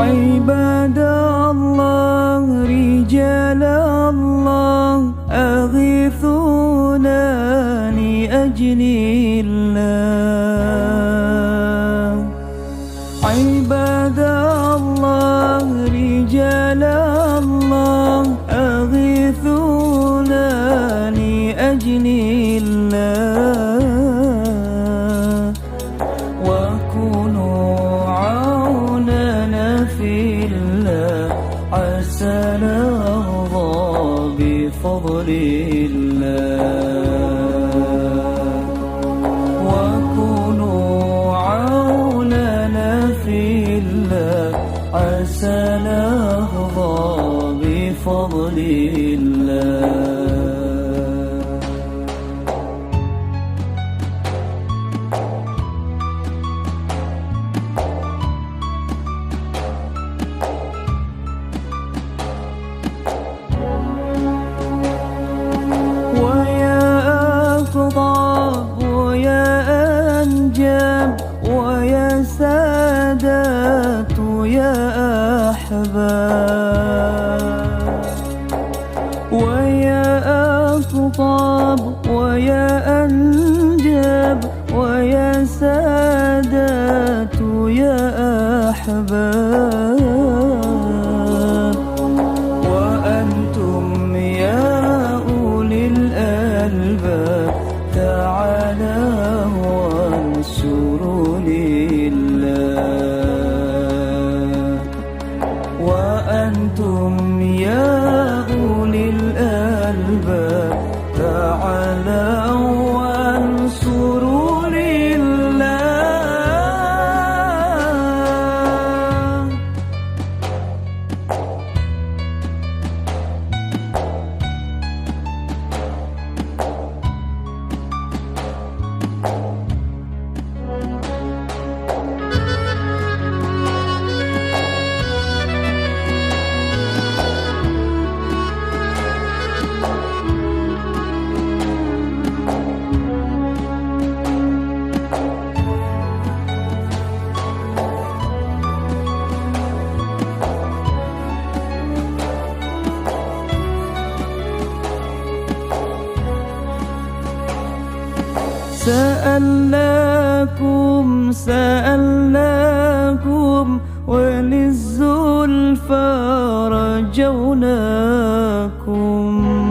عباد الله رجال الله أغيثونا لأجل الله. عباد الله رجال الله أغيثونا لأجل الله عسى نرضى بفضل الله. وكونوا عوننا في الله عسى نرضى بفضل الله. أحباب ويا أقطاب ويا أنجاب ويا سادات يا أحباب. وأنتم يا أولي الألباب تعالوا وانصروا لله وأنتم يا سألناكم سألناكم وللزلفى رجوناكم.